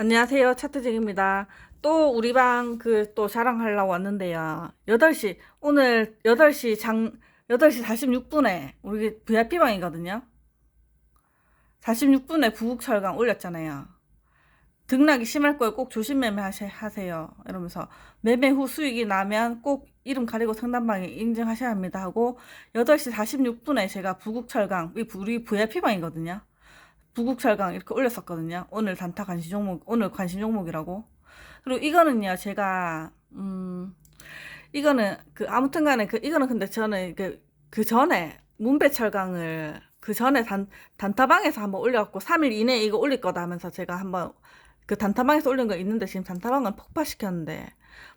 안녕하세요. 차트쟁입니다. 또 우리 방 그 또 자랑하려고 왔는데요. 8시, 오늘 8시 장, 8시 46분에 우리 VIP 방이거든요. 46분에 부국철강 올렸잖아요. 등락이 심할 거예요. 꼭 조심 매매 하시- 하세요. 이러면서 매매 후 수익이 나면 꼭 이름 가리고 상담방에 인증하셔야 합니다 하고 8시 46분에 제가 부국철강, 이 우리 VIP 방이거든요. 부국철강 이렇게 올렸었거든요. 오늘 단타 관심 종목, 오늘 관심 종목이라고. 그리고 이거는요, 제가, 음, 이거는, 그, 아무튼 간에, 그, 이거는 근데 저는 그, 그 전에, 문배철강을, 그 전에 단, 단타방에서 한번 올려갖고, 3일 이내에 이거 올릴 거다 하면서 제가 한번, 그 단타방에서 올린 거 있는데, 지금 단타방은 폭파시켰는데,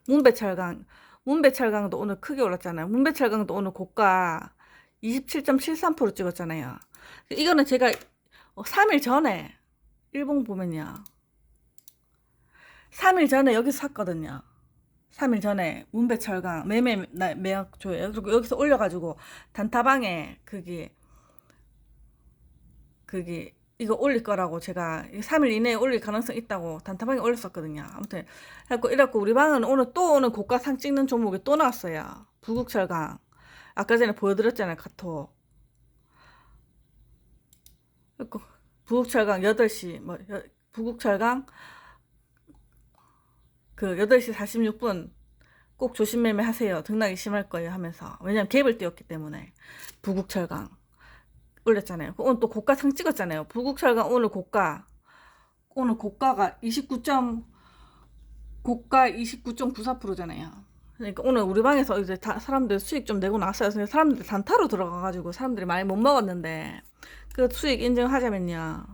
문배철강, 문배철강도 오늘 크게 올랐잖아요. 문배철강도 오늘 고가 27.73% 찍었잖아요. 이거는 제가 어, 3일 전에 일본 보면요. 3일 전에 여기서 샀거든요. 3일 전에 문배철강 매매 나- 매약 조회 그리고 여기서 올려가지고 단타방에 그게 그게 이거 올릴 거라고 제가 3일 이내에 올릴 가능성 있다고 단타방에 올렸었거든요. 아무튼 그래갖고 이래갖고 우리 방은 오늘 또 오늘 고가상 찍는 종목이 또 나왔어요. 부국철강 아까 전에 보여드렸잖아요 카톡. 그리고 부국철강 8시 뭐 여- 부국철강 그 8시 46분 꼭 조심 매매 하세요. 등락이 심할 거예요 하면서 왜냐면 갭을 띄웠기 때문에 부국철강 올렸잖아요. 오늘 또 고가 상 찍었잖아요. 부국철강 오늘 고가 오늘 고가가 29점 고가 29.94%잖아요. 그러니까 오늘 우리 방에서 이제 다 사람들 수익 좀 내고 나왔어요. 사람들 단타로 들어가가지고 사람들이 많이 못 먹었는데 그 수익 인증하자면요.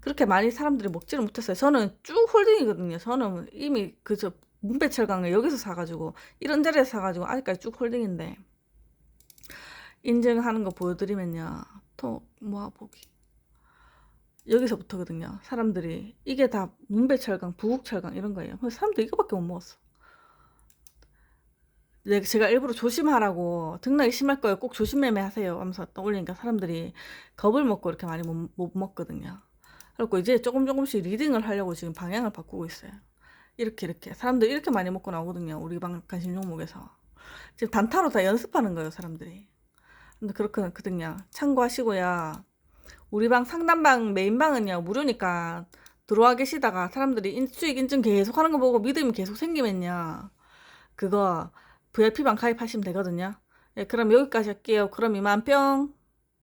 그렇게 많이 사람들이 먹지를 못했어요. 저는 쭉 홀딩이거든요. 저는 이미 그저 문배철강을 여기서 사가지고 이런 자리에서 사가지고 아직까지 쭉 홀딩인데 인증하는 거 보여드리면요. 또 모아보기 여기서부터거든요. 사람들이 이게 다 문배철강, 부국철강 이런 거예요. 사람들 이거밖에 못 먹었어. 네, 제가 일부러 조심하라고 등락이 심할 거예요. 꼭 조심 매매 하세요. 하면서 또 올리니까 사람들이 겁을 먹고 이렇게 많이 못, 못 먹거든요. 그리고 이제 조금 조금씩 리딩을 하려고 지금 방향을 바꾸고 있어요. 이렇게 이렇게 사람들 이렇게 많이 먹고 나오거든요. 우리 방 관심 종목에서 지금 단타로 다 연습하는 거예요. 사람들이. 근데 그렇거든요. 참고하시고요. 우리 방 상담방 메인방은요 무료니까 들어와 계시다가 사람들이 인- 수익 인증 계속 하는 거 보고 믿음이 계속 생기면요 그거 VIP방 가입하시면 되거든요. 예, 그럼 여기까지 할게요. 그럼 이만 뿅.